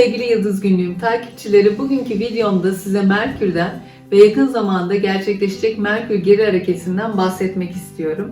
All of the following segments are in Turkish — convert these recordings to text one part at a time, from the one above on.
sevgili Yıldız Günlüğüm takipçileri bugünkü videomda size Merkür'den ve yakın zamanda gerçekleşecek Merkür geri hareketinden bahsetmek istiyorum.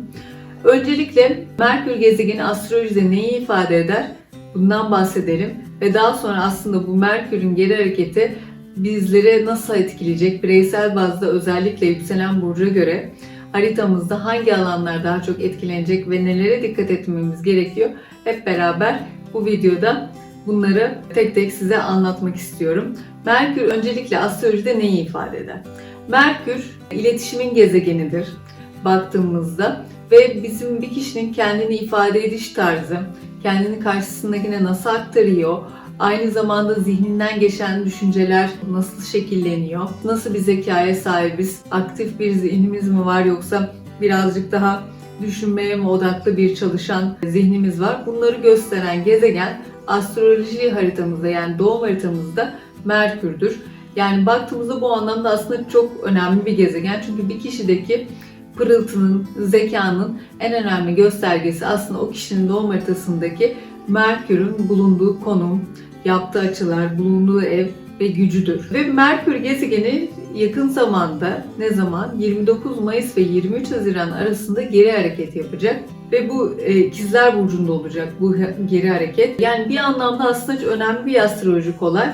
Öncelikle Merkür gezegeni astrolojide neyi ifade eder? Bundan bahsedelim ve daha sonra aslında bu Merkür'ün geri hareketi bizlere nasıl etkileyecek? Bireysel bazda özellikle yükselen burca göre haritamızda hangi alanlar daha çok etkilenecek ve nelere dikkat etmemiz gerekiyor? Hep beraber bu videoda bunları tek tek size anlatmak istiyorum. Merkür öncelikle astrolojide neyi ifade eder? Merkür iletişimin gezegenidir baktığımızda ve bizim bir kişinin kendini ifade ediş tarzı, kendini karşısındakine nasıl aktarıyor, aynı zamanda zihninden geçen düşünceler nasıl şekilleniyor, nasıl bir zekaya sahibiz, aktif bir zihnimiz mi var yoksa birazcık daha düşünmeye mi odaklı bir çalışan zihnimiz var. Bunları gösteren gezegen astroloji haritamızda yani doğum haritamızda Merkür'dür. Yani baktığımızda bu anlamda aslında çok önemli bir gezegen. Çünkü bir kişideki pırıltının, zekanın en önemli göstergesi aslında o kişinin doğum haritasındaki Merkür'ün bulunduğu konum, yaptığı açılar, bulunduğu ev ve gücüdür. Ve Merkür gezegeni yakın zamanda ne zaman 29 Mayıs ve 23 Haziran arasında geri hareket yapacak ve bu e, ikizler burcunda olacak bu geri hareket. Yani bir anlamda aslında önemli bir astrolojik olay.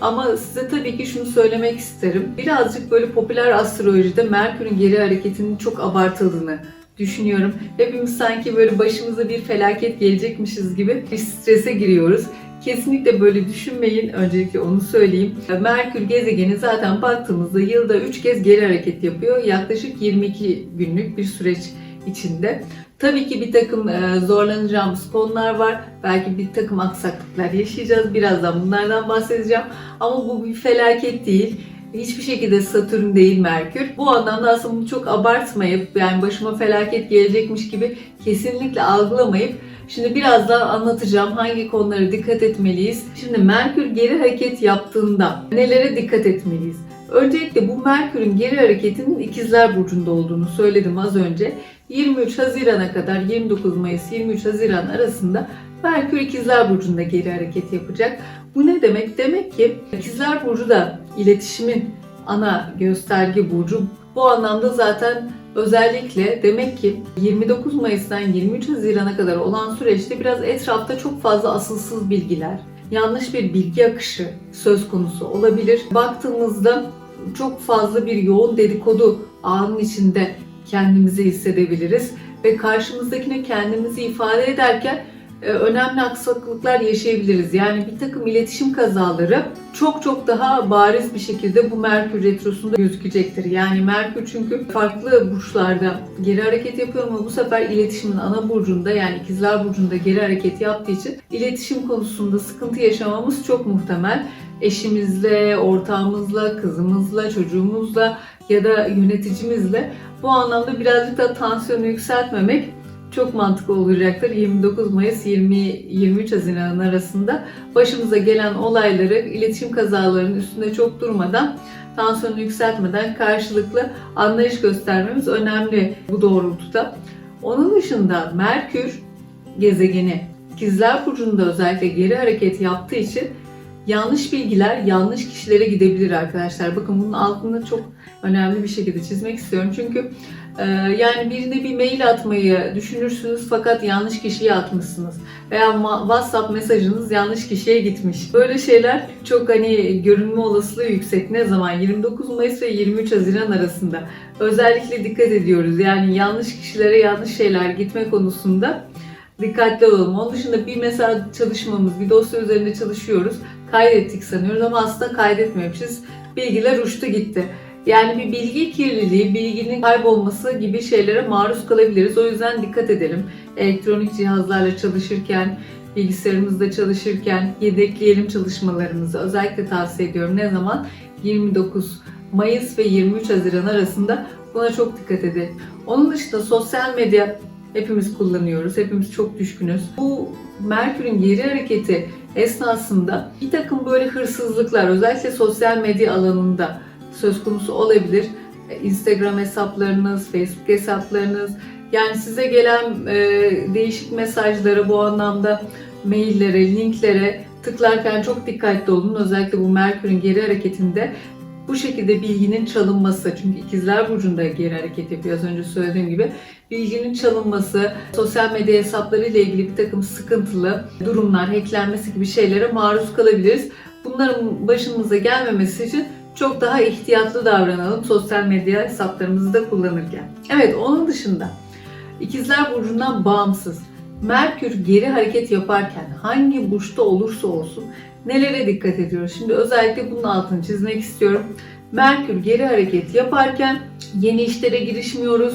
Ama size tabii ki şunu söylemek isterim. Birazcık böyle popüler astrolojide Merkür'ün geri hareketinin çok abartıldığını düşünüyorum. Hepimiz sanki böyle başımıza bir felaket gelecekmişiz gibi bir strese giriyoruz. Kesinlikle böyle düşünmeyin. Öncelikle onu söyleyeyim. Merkür gezegeni zaten baktığımızda yılda 3 kez geri hareket yapıyor. Yaklaşık 22 günlük bir süreç içinde. Tabii ki bir takım e, zorlanacağımız konular var. Belki bir takım aksaklıklar yaşayacağız. Birazdan bunlardan bahsedeceğim. Ama bu bir felaket değil. Hiçbir şekilde Satürn değil Merkür. Bu anlamda aslında bunu çok abartmayıp yani başıma felaket gelecekmiş gibi kesinlikle algılamayıp Şimdi biraz daha anlatacağım hangi konulara dikkat etmeliyiz. Şimdi Merkür geri hareket yaptığında nelere dikkat etmeliyiz? Öncelikle bu Merkür'ün geri hareketinin ikizler burcunda olduğunu söyledim az önce. 23 Haziran'a kadar 29 Mayıs 23 Haziran arasında Merkür ikizler burcunda geri hareket yapacak. Bu ne demek? Demek ki ikizler burcu da iletişimin ana gösterge burcu. Bu anlamda zaten özellikle demek ki 29 Mayıs'tan 23 Haziran'a kadar olan süreçte biraz etrafta çok fazla asılsız bilgiler, yanlış bir bilgi akışı söz konusu olabilir. Baktığımızda çok fazla bir yoğun dedikodu ağının içinde kendimizi hissedebiliriz ve karşımızdakine kendimizi ifade ederken e, önemli aksaklıklar yaşayabiliriz. Yani bir takım iletişim kazaları çok çok daha bariz bir şekilde bu Merkür Retrosu'nda gözükecektir. Yani Merkür çünkü farklı burçlarda geri hareket yapıyor ama bu sefer iletişimin ana burcunda yani ikizler burcunda geri hareket yaptığı için iletişim konusunda sıkıntı yaşamamız çok muhtemel. Eşimizle, ortağımızla, kızımızla, çocuğumuzla ya da yöneticimizle bu anlamda birazcık da tansiyonu yükseltmemek çok mantıklı olacaktır. 29 Mayıs 20 23 Haziran arasında başımıza gelen olayları iletişim kazalarının üstünde çok durmadan tansiyonu yükseltmeden karşılıklı anlayış göstermemiz önemli bu doğrultuda. Onun dışında Merkür gezegeni İkizler Burcu'nda özellikle geri hareket yaptığı için yanlış bilgiler yanlış kişilere gidebilir arkadaşlar. Bakın bunun altını çok önemli bir şekilde çizmek istiyorum. Çünkü e, yani birine bir mail atmayı düşünürsünüz fakat yanlış kişiye atmışsınız. Veya WhatsApp mesajınız yanlış kişiye gitmiş. Böyle şeyler çok hani görünme olasılığı yüksek. Ne zaman? 29 Mayıs ve 23 Haziran arasında. Özellikle dikkat ediyoruz. Yani yanlış kişilere yanlış şeyler gitme konusunda dikkatli olalım. Onun dışında bir mesela çalışmamız, bir dosya üzerinde çalışıyoruz. Kaydettik sanıyoruz ama aslında kaydetmemişiz. Bilgiler uçtu gitti. Yani bir bilgi kirliliği, bilginin kaybolması gibi şeylere maruz kalabiliriz. O yüzden dikkat edelim. Elektronik cihazlarla çalışırken, bilgisayarımızda çalışırken yedekleyelim çalışmalarımızı. Özellikle tavsiye ediyorum. Ne zaman? 29 Mayıs ve 23 Haziran arasında buna çok dikkat edelim. Onun dışında sosyal medya hepimiz kullanıyoruz. Hepimiz çok düşkünüz. Bu Merkür'ün geri hareketi esnasında bir takım böyle hırsızlıklar özellikle sosyal medya alanında söz konusu olabilir. Instagram hesaplarınız, Facebook hesaplarınız yani size gelen e, değişik mesajları bu anlamda maillere, linklere tıklarken çok dikkatli olun. Özellikle bu Merkür'ün geri hareketinde bu şekilde bilginin çalınması. Çünkü ikizler burcunda geri hareket yapıyor az önce söylediğim gibi. Bilginin çalınması, sosyal medya hesapları ile ilgili bir takım sıkıntılı durumlar, hacklenmesi gibi şeylere maruz kalabiliriz. Bunların başımıza gelmemesi için çok daha ihtiyatlı davranalım sosyal medya hesaplarımızı da kullanırken. Evet onun dışında ikizler burcundan bağımsız Merkür geri hareket yaparken hangi burçta olursa olsun nelere dikkat ediyoruz? Şimdi özellikle bunun altını çizmek istiyorum. Merkür geri hareket yaparken yeni işlere girişmiyoruz,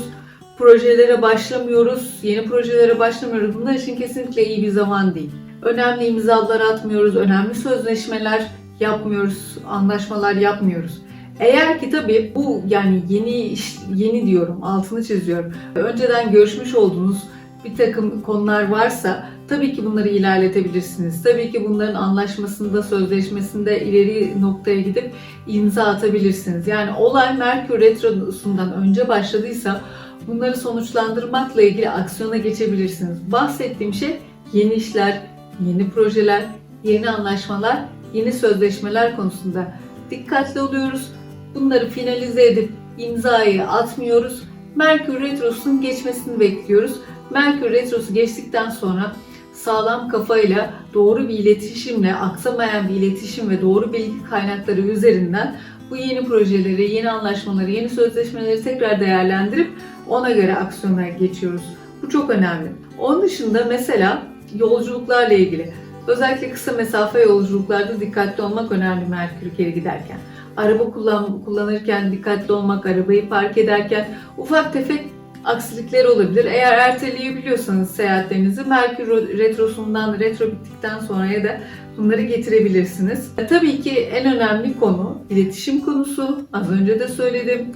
projelere başlamıyoruz, yeni projelere başlamıyoruz. Bunlar için kesinlikle iyi bir zaman değil. Önemli imzalar atmıyoruz, önemli sözleşmeler yapmıyoruz, anlaşmalar yapmıyoruz. Eğer ki tabii bu yani yeni yeni diyorum, altını çiziyorum. Önceden görüşmüş olduğunuz bir takım konular varsa tabii ki bunları ilerletebilirsiniz. Tabii ki bunların anlaşmasında, sözleşmesinde ileri noktaya gidip imza atabilirsiniz. Yani olay Merkür Retrosu'ndan önce başladıysa bunları sonuçlandırmakla ilgili aksiyona geçebilirsiniz. Bahsettiğim şey yeni işler, yeni projeler, yeni anlaşmalar, yeni sözleşmeler konusunda dikkatli oluyoruz. Bunları finalize edip imzayı atmıyoruz. Merkür Retrosu'nun geçmesini bekliyoruz. Merkür Retrosu geçtikten sonra sağlam kafayla doğru bir iletişimle, aksamayan bir iletişim ve doğru bilgi kaynakları üzerinden bu yeni projeleri, yeni anlaşmaları, yeni sözleşmeleri tekrar değerlendirip ona göre aksiyona geçiyoruz. Bu çok önemli. Onun dışında mesela yolculuklarla ilgili özellikle kısa mesafe yolculuklarda dikkatli olmak önemli Merkür geri giderken. Araba kullan, kullanırken dikkatli olmak, arabayı park ederken ufak tefek aksilikler olabilir. Eğer erteleyebiliyorsanız seyahatlerinizi Merkür Retrosu'ndan, retro bittikten sonraya da bunları getirebilirsiniz. E, tabii ki en önemli konu iletişim konusu. Az önce de söyledim.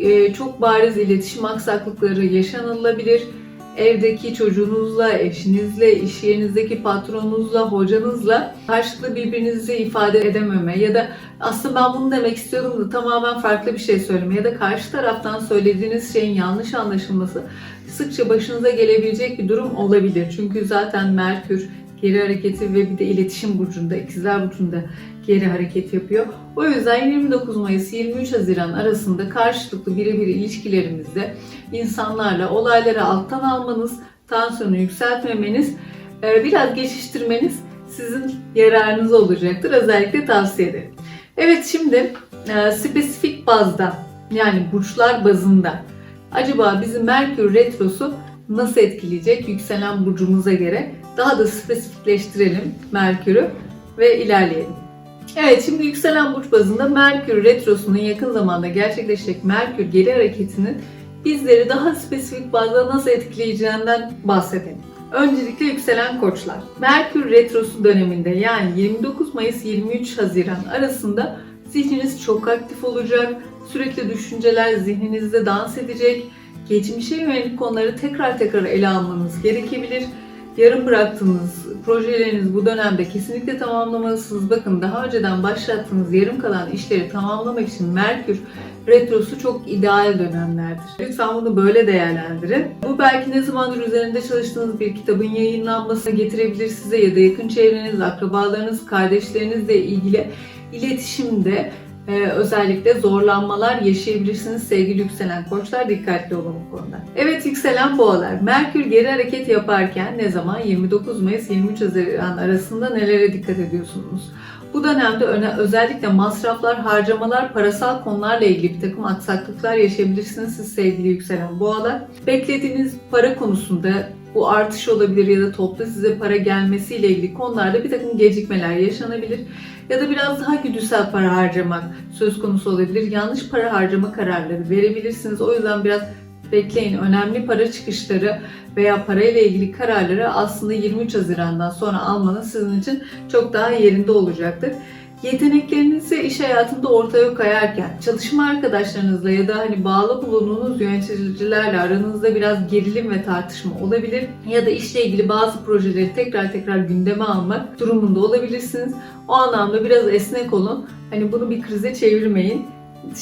E, çok bariz iletişim aksaklıkları yaşanılabilir. Evdeki çocuğunuzla, eşinizle, iş yerinizdeki patronunuzla, hocanızla karşılıklı birbirinizi ifade edememe ya da aslında ben bunu demek istiyordum da tamamen farklı bir şey söyleme ya da karşı taraftan söylediğiniz şeyin yanlış anlaşılması sıkça başınıza gelebilecek bir durum olabilir. Çünkü zaten Merkür geri hareketi ve bir de iletişim burcunda, ikizler burcunda geri hareket yapıyor. O yüzden 29 Mayıs 23 Haziran arasında karşılıklı birebir ilişkilerimizde insanlarla olayları alttan almanız, tansiyonu yükseltmemeniz, e, biraz geçiştirmeniz sizin yararınız olacaktır. Özellikle tavsiye ederim. Evet şimdi e, spesifik bazda yani burçlar bazında acaba bizi Merkür Retrosu nasıl etkileyecek yükselen burcumuza göre daha da spesifikleştirelim Merkür'ü ve ilerleyelim. Evet şimdi yükselen burç bazında Merkür Retrosu'nun yakın zamanda gerçekleşecek Merkür geri hareketinin bizleri daha spesifik bazda nasıl etkileyeceğinden bahsedelim. Öncelikle yükselen koçlar. Merkür Retrosu döneminde yani 29 Mayıs 23 Haziran arasında zihniniz çok aktif olacak. Sürekli düşünceler zihninizde dans edecek. Geçmişe yönelik konuları tekrar tekrar ele almanız gerekebilir yarım bıraktığınız projeleriniz bu dönemde kesinlikle tamamlamalısınız. Bakın daha önceden başlattığınız yarım kalan işleri tamamlamak için Merkür Retrosu çok ideal dönemlerdir. Lütfen bunu böyle değerlendirin. Bu belki ne zamandır üzerinde çalıştığınız bir kitabın yayınlanmasına getirebilir size ya da yakın çevreniz, akrabalarınız, kardeşlerinizle ilgili iletişimde ee, özellikle zorlanmalar yaşayabilirsiniz sevgili yükselen koçlar dikkatli olun bu konuda. Evet yükselen boğalar Merkür geri hareket yaparken ne zaman 29 Mayıs 23 Haziran arasında nelere dikkat ediyorsunuz? Bu dönemde öne, özellikle masraflar, harcamalar, parasal konularla ilgili bir takım aksaklıklar yaşayabilirsiniz siz sevgili yükselen boğalar. Beklediğiniz para konusunda bu artış olabilir ya da toplu size para gelmesiyle ilgili konularda bir takım gecikmeler yaşanabilir. Ya da biraz daha güdüsel para harcamak söz konusu olabilir. Yanlış para harcama kararları verebilirsiniz. O yüzden biraz bekleyin. Önemli para çıkışları veya parayla ilgili kararları aslında 23 Haziran'dan sonra almanız sizin için çok daha yerinde olacaktır. Yeteneklerinizi iş hayatında ortaya koyarken, çalışma arkadaşlarınızla ya da hani bağlı bulunduğunuz yöneticilerle aranızda biraz gerilim ve tartışma olabilir. Ya da işle ilgili bazı projeleri tekrar tekrar gündeme almak durumunda olabilirsiniz. O anlamda biraz esnek olun. Hani bunu bir krize çevirmeyin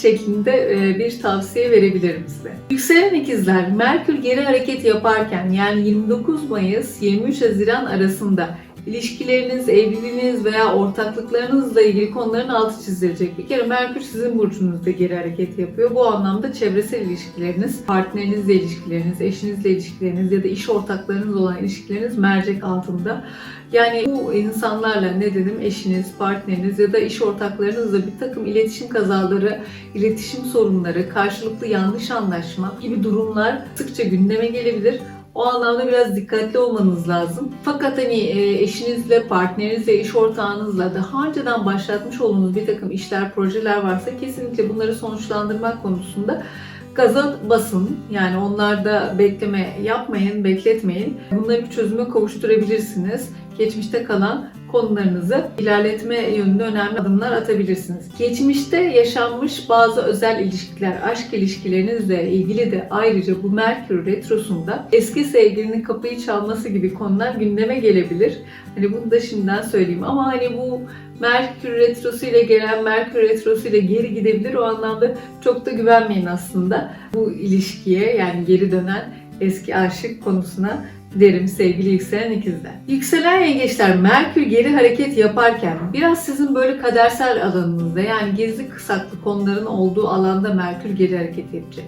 şeklinde e, bir tavsiye verebilirim size. Yükselen ikizler Merkür geri hareket yaparken yani 29 Mayıs 23 Haziran arasında İlişkileriniz, evliliğiniz veya ortaklıklarınızla ilgili konuların altı çizilecek. Bir kere Merkür sizin burcunuzda geri hareket yapıyor. Bu anlamda çevresel ilişkileriniz, partnerinizle ilişkileriniz, eşinizle ilişkileriniz ya da iş ortaklarınız olan ilişkileriniz mercek altında. Yani bu insanlarla ne dedim eşiniz, partneriniz ya da iş ortaklarınızla bir takım iletişim kazaları, iletişim sorunları, karşılıklı yanlış anlaşma gibi durumlar sıkça gündeme gelebilir. O anlamda biraz dikkatli olmanız lazım. Fakat hani e, eşinizle, partnerinizle, iş ortağınızla daha önceden başlatmış olduğunuz bir takım işler, projeler varsa kesinlikle bunları sonuçlandırmak konusunda gaza basın. Yani onlarda bekleme yapmayın, bekletmeyin. Bunları bir çözüme kavuşturabilirsiniz. Geçmişte kalan konularınızı ilerletme yönünde önemli adımlar atabilirsiniz. Geçmişte yaşanmış bazı özel ilişkiler, aşk ilişkilerinizle ilgili de ayrıca bu Merkür Retrosu'nda eski sevgilinin kapıyı çalması gibi konular gündeme gelebilir. Hani bunu da şimdiden söyleyeyim ama hani bu Merkür Retrosu ile gelen Merkür Retrosu ile geri gidebilir. O anlamda çok da güvenmeyin aslında bu ilişkiye yani geri dönen eski aşık konusuna derim sevgili yükselen ikizler. Yükselen yengeçler Merkür geri hareket yaparken biraz sizin böyle kadersel alanınızda yani gizli saklı konuların olduğu alanda Merkür geri hareket yapacak.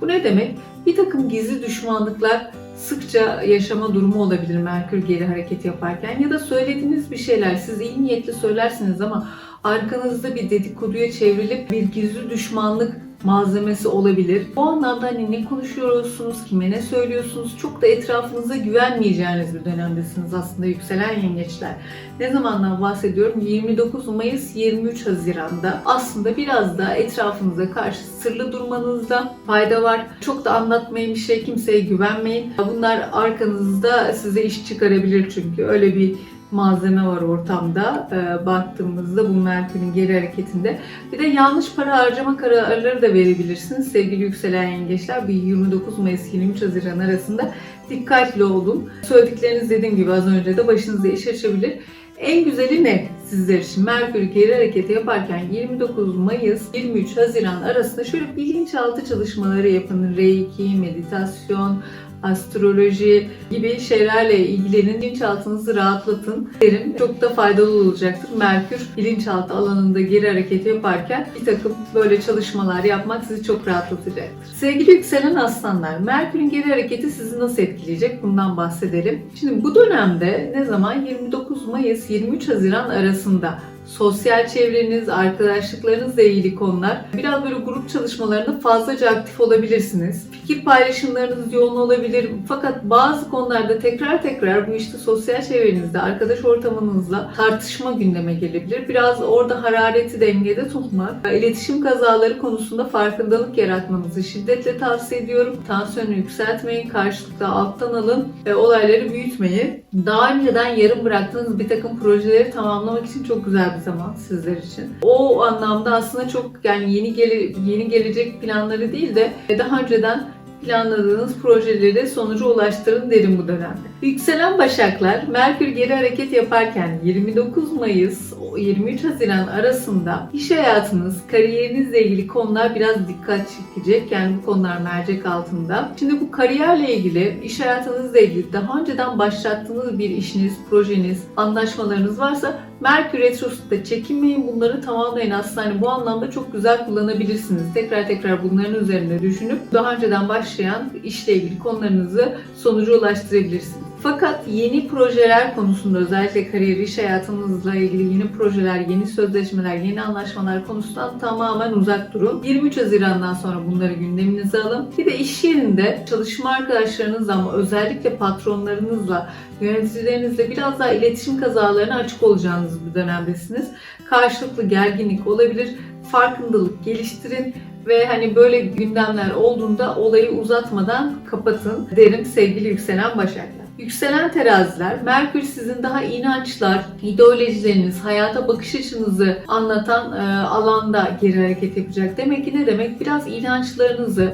Bu ne demek? Bir takım gizli düşmanlıklar sıkça yaşama durumu olabilir Merkür geri hareket yaparken ya da söylediğiniz bir şeyler siz iyi niyetli söylersiniz ama arkanızda bir dedikoduya çevrilip bir gizli düşmanlık malzemesi olabilir. Bu anlamda hani ne konuşuyorsunuz, kime ne söylüyorsunuz çok da etrafınıza güvenmeyeceğiniz bir dönemdesiniz aslında yükselen yengeçler. Ne zamandan bahsediyorum? 29 Mayıs 23 Haziran'da aslında biraz da etrafınıza karşı sırlı durmanızda fayda var. Çok da anlatmayın bir şey, kimseye güvenmeyin. Bunlar arkanızda size iş çıkarabilir çünkü öyle bir malzeme var ortamda e, baktığımızda bu Merkür'ün geri hareketinde. Bir de yanlış para harcama kararları da verebilirsiniz sevgili yükselen yengeçler. Bir 29 Mayıs 23 Haziran arasında dikkatli olun. Söyledikleriniz dediğim gibi az önce de başınıza iş açabilir. En güzeli ne sizler için? Merkür geri hareketi yaparken 29 Mayıs 23 Haziran arasında şöyle bilinçaltı çalışmaları yapın. Reiki, meditasyon, astroloji gibi şeylerle ilgilenin. Bilinçaltınızı rahatlatın derim. Çok da faydalı olacaktır. Merkür bilinçaltı alanında geri hareket yaparken bir takım böyle çalışmalar yapmak sizi çok rahatlatacaktır. Sevgili yükselen aslanlar, Merkür'ün geri hareketi sizi nasıl etkileyecek? Bundan bahsedelim. Şimdi bu dönemde ne zaman? 29 Mayıs 23 Haziran arasında sosyal çevreniz, arkadaşlıklarınızla ilgili konular biraz böyle grup çalışmalarında fazlaca aktif olabilirsiniz. Fikir paylaşımlarınız yoğun olabilir. Fakat bazı konularda tekrar tekrar bu işte sosyal çevrenizde, arkadaş ortamınızla tartışma gündeme gelebilir. Biraz orada harareti dengede tutmak, iletişim kazaları konusunda farkındalık yaratmanızı şiddetle tavsiye ediyorum. Tansiyonu yükseltmeyin, karşılıklı alttan alın, ve olayları büyütmeyin. Daha önceden yarım bıraktığınız bir takım projeleri tamamlamak için çok güzel bir zaman sizler için. O anlamda aslında çok yani yeni gele, yeni gelecek planları değil de daha önceden planladığınız projeleri sonuca ulaştırın derim bu dönemde. Yükselen Başaklar, Merkür geri hareket yaparken 29 Mayıs 23 Haziran arasında iş hayatınız, kariyerinizle ilgili konular biraz dikkat çekecek. Yani bu konular mercek altında. Şimdi bu kariyerle ilgili, iş hayatınızla ilgili daha önceden başlattığınız bir işiniz, projeniz, anlaşmalarınız varsa Merkür Retrosu'da çekinmeyin bunları tamamlayın. Aslında hani bu anlamda çok güzel kullanabilirsiniz. Tekrar tekrar bunların üzerinde düşünüp daha önceden başlayan işle ilgili konularınızı sonuca ulaştırabilirsiniz. Fakat yeni projeler konusunda özellikle kariyer iş hayatınızla ilgili yeni projeler, yeni sözleşmeler, yeni anlaşmalar konusundan tamamen uzak durun. 23 Haziran'dan sonra bunları gündeminize alın. Bir de iş yerinde çalışma arkadaşlarınızla ama özellikle patronlarınızla, yöneticilerinizle biraz daha iletişim kazalarına açık olacağınız bir dönemdesiniz. Karşılıklı gerginlik olabilir. Farkındalık geliştirin ve hani böyle gündemler olduğunda olayı uzatmadan kapatın derim sevgili yükselen başaklar. Yükselen teraziler, Merkür sizin daha inançlar, ideolojileriniz, hayata bakış açınızı anlatan e, alanda geri hareket yapacak. Demek ki ne demek? Biraz inançlarınızı,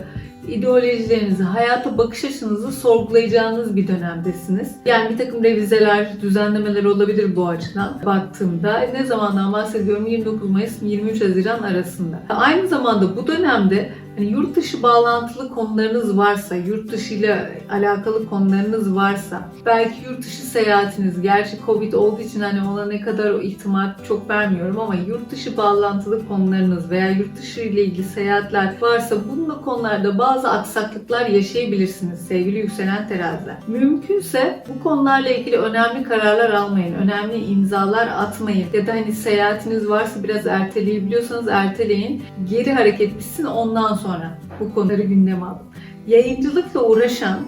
ideolojilerinizi, hayata bakış açınızı sorgulayacağınız bir dönemdesiniz. Yani bir takım revizeler, düzenlemeler olabilir bu açıdan baktığımda. Ne zamandan bahsediyorum? 29 Mayıs 23 Haziran arasında. Aynı zamanda bu dönemde Hani yurt dışı bağlantılı konularınız varsa, yurt dışı ile alakalı konularınız varsa, belki yurt dışı seyahatiniz, gerçi Covid olduğu için hani ona ne kadar o ihtimal çok vermiyorum ama yurt dışı bağlantılı konularınız veya yurt dışı ile ilgili seyahatler varsa bununla konularda bazı aksaklıklar yaşayabilirsiniz sevgili yükselen teraziler. Mümkünse bu konularla ilgili önemli kararlar almayın, önemli imzalar atmayın ya da hani seyahatiniz varsa biraz erteleyebiliyorsanız erteleyin. Geri hareket bitsin ondan sonra bu konuları gündeme alın. Yayıncılıkla uğraşan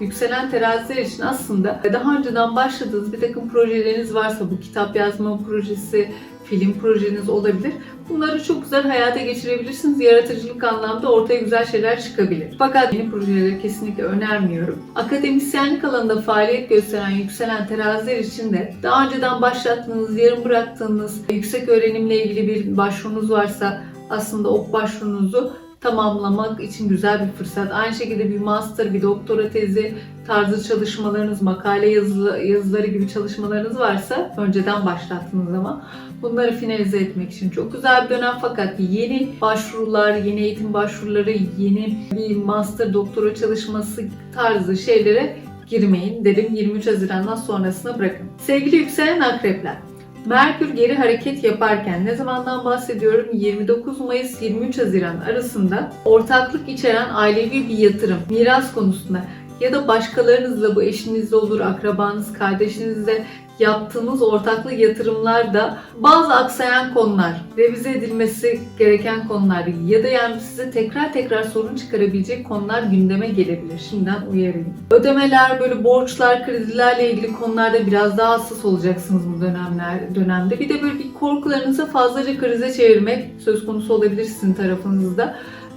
yükselen teraziler için aslında daha önceden başladığınız bir takım projeleriniz varsa bu kitap yazma projesi, film projeniz olabilir. Bunları çok güzel hayata geçirebilirsiniz. Yaratıcılık anlamda ortaya güzel şeyler çıkabilir. Fakat yeni projeleri kesinlikle önermiyorum. Akademisyenlik alanında faaliyet gösteren yükselen teraziler için de daha önceden başlattığınız, yarım bıraktığınız yüksek öğrenimle ilgili bir başvurunuz varsa aslında o başvurunuzu tamamlamak için güzel bir fırsat. Aynı şekilde bir master, bir doktora tezi tarzı çalışmalarınız, makale yazılı, yazıları gibi çalışmalarınız varsa önceden başlattığınız zaman bunları finalize etmek için çok güzel bir dönem fakat yeni başvurular, yeni eğitim başvuruları, yeni bir master, doktora çalışması tarzı şeylere girmeyin derim 23 Haziran'dan sonrasına bırakın. Sevgili yükselen akrepler, Merkür geri hareket yaparken ne zamandan bahsediyorum? 29 Mayıs 23 Haziran arasında ortaklık içeren ailevi bir yatırım, miras konusunda ya da başkalarınızla bu eşinizle olur, akrabanız, kardeşinizle yaptığınız ortaklı yatırımlarda bazı aksayan konular, revize edilmesi gereken konular ya da yani size tekrar tekrar sorun çıkarabilecek konular gündeme gelebilir. Şimdiden uyarayım. Ödemeler, böyle borçlar, kredilerle ilgili konularda biraz daha hassas olacaksınız bu dönemler dönemde. Bir de böyle bir korkularınızı fazlaca krize çevirmek söz konusu olabilir sizin tarafınızda.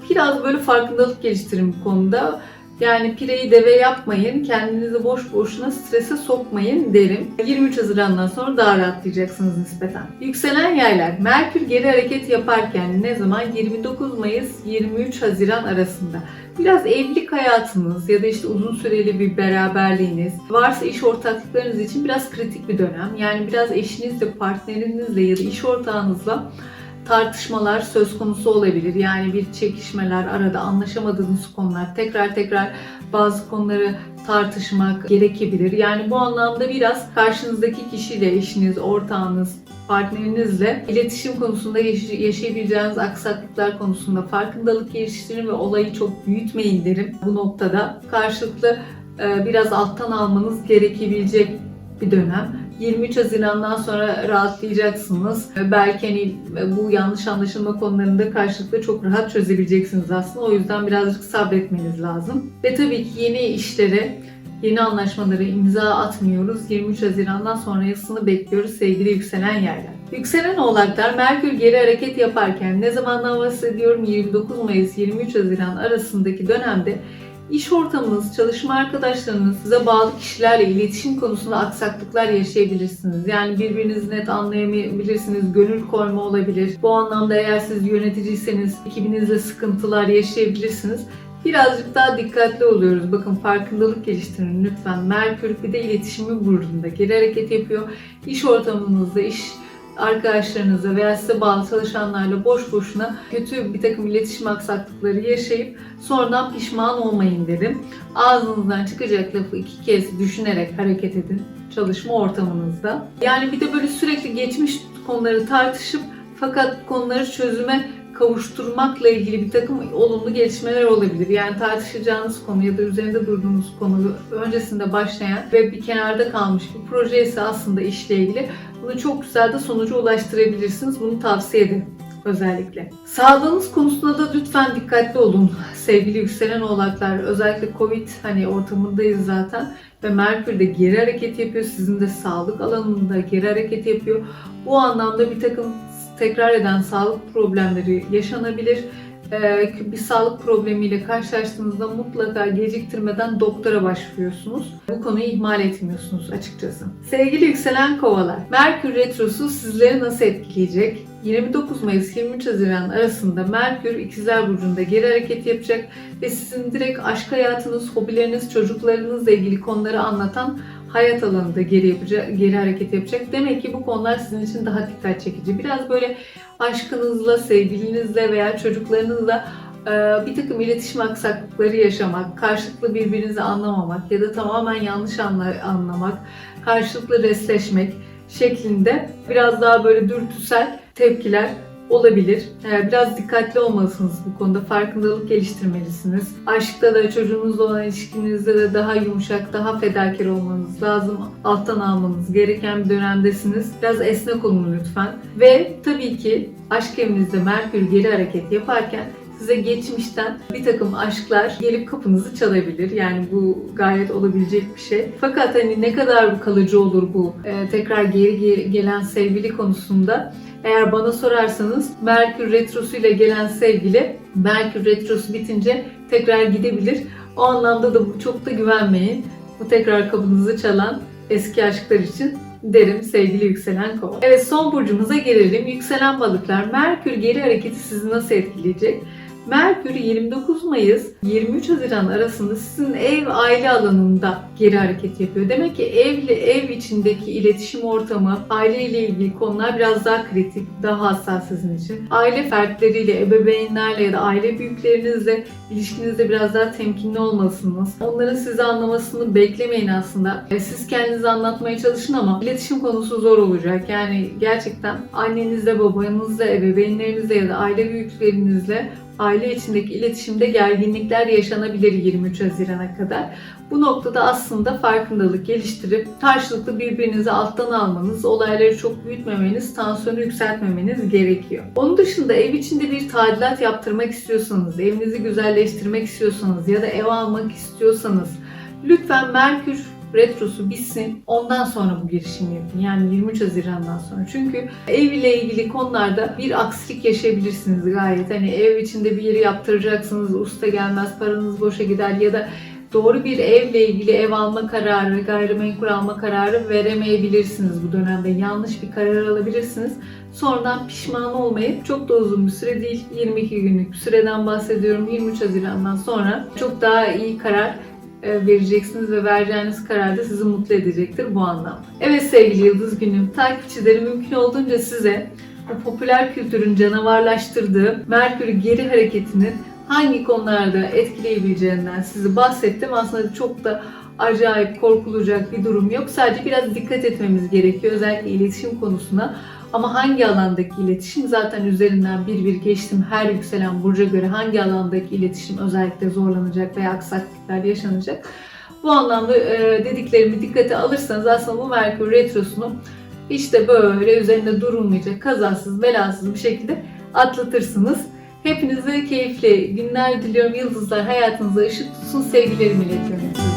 Biraz böyle farkındalık geliştirin bu konuda. Yani pireyi deve yapmayın, kendinizi boş boşuna strese sokmayın derim. 23 Haziran'dan sonra daha rahatlayacaksınız nispeten. Yükselen yaylar, Merkür geri hareket yaparken ne zaman? 29 Mayıs 23 Haziran arasında. Biraz evlilik hayatınız ya da işte uzun süreli bir beraberliğiniz varsa iş ortaklıklarınız için biraz kritik bir dönem. Yani biraz eşinizle, partnerinizle ya da iş ortağınızla tartışmalar söz konusu olabilir. Yani bir çekişmeler, arada anlaşamadığınız konular, tekrar tekrar bazı konuları tartışmak gerekebilir. Yani bu anlamda biraz karşınızdaki kişiyle, eşiniz, ortağınız, partnerinizle iletişim konusunda yaş- yaşayabileceğiniz aksaklıklar konusunda farkındalık geliştirin ve olayı çok büyütmeyin derim. Bu noktada karşılıklı e, biraz alttan almanız gerekebilecek bir dönem. 23 Haziran'dan sonra rahatlayacaksınız. Belki hani bu yanlış anlaşılma konularında karşılıklı çok rahat çözebileceksiniz aslında. O yüzden birazcık sabretmeniz lazım. Ve tabii ki yeni işlere, yeni anlaşmalara imza atmıyoruz. 23 Haziran'dan sonrasını bekliyoruz sevgili yükselen yerler. Yükselen oğlaklar Merkür geri hareket yaparken ne zamandan bahsediyorum? 29 Mayıs 23 Haziran arasındaki dönemde İş ortamınız, çalışma arkadaşlarınız, size bağlı kişilerle iletişim konusunda aksaklıklar yaşayabilirsiniz. Yani birbirinizi net anlayamayabilirsiniz, gönül koyma olabilir. Bu anlamda eğer siz yöneticiyseniz ekibinizle sıkıntılar yaşayabilirsiniz. Birazcık daha dikkatli oluyoruz. Bakın farkındalık geliştirin lütfen. Merkür bir de iletişimi burcunda. Geri hareket yapıyor. İş ortamınızda, iş arkadaşlarınızla veya size bağlı çalışanlarla boş boşuna kötü bir takım iletişim aksaklıkları yaşayıp sonradan pişman olmayın dedim. Ağzınızdan çıkacak lafı iki kez düşünerek hareket edin çalışma ortamınızda. Yani bir de böyle sürekli geçmiş konuları tartışıp fakat konuları çözüme kavuşturmakla ilgili bir takım olumlu gelişmeler olabilir. Yani tartışacağınız konu ya da üzerinde durduğunuz konu öncesinde başlayan ve bir kenarda kalmış bir proje ise aslında işle ilgili bunu çok güzel de sonuca ulaştırabilirsiniz. Bunu tavsiye ederim özellikle. Sağlığınız konusunda da lütfen dikkatli olun sevgili yükselen oğlaklar. Özellikle Covid hani ortamındayız zaten ve Merkür de geri hareket yapıyor. Sizin de sağlık alanında geri hareket yapıyor. Bu anlamda bir takım tekrar eden sağlık problemleri yaşanabilir. Ee, bir sağlık problemiyle karşılaştığınızda mutlaka geciktirmeden doktora başvuruyorsunuz. Bu konuyu ihmal etmiyorsunuz açıkçası. Sevgili yükselen kovalar, Merkür Retrosu sizleri nasıl etkileyecek? 29 Mayıs 23 Haziran arasında Merkür İkizler Burcu'nda geri hareket yapacak ve sizin direkt aşk hayatınız, hobileriniz, çocuklarınızla ilgili konuları anlatan hayat alanında geri, yapacak, geri hareket yapacak. Demek ki bu konular sizin için daha dikkat çekici. Biraz böyle aşkınızla, sevgilinizle veya çocuklarınızla bir takım iletişim aksaklıkları yaşamak, karşılıklı birbirinizi anlamamak ya da tamamen yanlış anla- anlamak, karşılıklı resleşmek şeklinde biraz daha böyle dürtüsel tepkiler olabilir. Ee, Biraz dikkatli olmalısınız bu konuda. Farkındalık geliştirmelisiniz. Aşkta da çocuğunuzla olan ilişkinizde de daha yumuşak, daha fedakar olmanız lazım. Alttan almanız gereken bir dönemdesiniz. Biraz esnek olun lütfen. Ve tabii ki aşk evinizde Merkür geri hareket yaparken size geçmişten bir takım aşklar gelip kapınızı çalabilir. Yani bu gayet olabilecek bir şey. Fakat hani ne kadar kalıcı olur bu e, tekrar geri ge- gelen sevgili konusunda eğer bana sorarsanız Merkür Retrosu ile gelen sevgili Merkür Retrosu bitince tekrar gidebilir. O anlamda da çok da güvenmeyin. Bu tekrar kapınızı çalan eski aşklar için derim sevgili yükselen kova. Evet son burcumuza gelelim. Yükselen balıklar. Merkür geri hareketi sizi nasıl etkileyecek? Merkür 29 Mayıs 23 Haziran arasında sizin ev aile alanında geri hareket yapıyor. Demek ki evli ev içindeki iletişim ortamı, aile ile ilgili konular biraz daha kritik, daha hassas sizin için. Aile fertleriyle, ebeveynlerle ya da aile büyüklerinizle ilişkinizde biraz daha temkinli olmalısınız. Onların sizi anlamasını beklemeyin aslında. E, Siz kendinizi anlatmaya çalışın ama iletişim konusu zor olacak. Yani gerçekten annenizle, babanızla, ebeveynlerinizle ya da aile büyüklerinizle aile içindeki iletişimde gerginlikler yaşanabilir 23 Haziran'a kadar. Bu noktada aslında farkındalık geliştirip karşılıklı birbirinizi alttan almanız, olayları çok büyütmemeniz, tansiyonu yükseltmemeniz gerekiyor. Onun dışında ev içinde bir tadilat yaptırmak istiyorsanız, evinizi güzelleştirmek istiyorsanız ya da ev almak istiyorsanız lütfen Merkür retrosu bitsin. Ondan sonra bu girişimi yapın. Yani 23 Haziran'dan sonra. Çünkü ev ile ilgili konularda bir aksilik yaşayabilirsiniz gayet. Hani ev içinde bir yeri yaptıracaksınız, usta gelmez, paranız boşa gider ya da doğru bir evle ilgili ev alma kararı, gayrimenkul alma kararı veremeyebilirsiniz bu dönemde. Yanlış bir karar alabilirsiniz. Sonradan pişman olmayıp çok da uzun bir süre değil, 22 günlük süreden bahsediyorum. 23 Haziran'dan sonra çok daha iyi karar vereceksiniz ve vereceğiniz karar da sizi mutlu edecektir bu anlamda. Evet sevgili Yıldız Günüm, takipçileri mümkün olduğunca size bu popüler kültürün canavarlaştırdığı Merkür geri hareketinin hangi konularda etkileyebileceğinden sizi bahsettim. Aslında çok da acayip korkulacak bir durum yok. Sadece biraz dikkat etmemiz gerekiyor özellikle iletişim konusuna. Ama hangi alandaki iletişim zaten üzerinden bir bir geçtim. Her yükselen burca göre hangi alandaki iletişim özellikle zorlanacak veya aksaklıklar yaşanacak. Bu anlamda e, dediklerimi dikkate alırsanız aslında bu Merkür Retrosu'nu de böyle üzerinde durulmayacak, kazasız, belasız bir şekilde atlatırsınız. Hepinize keyifli günler diliyorum. Yıldızlar hayatınıza ışık tutsun. Sevgilerimi iletiyorum.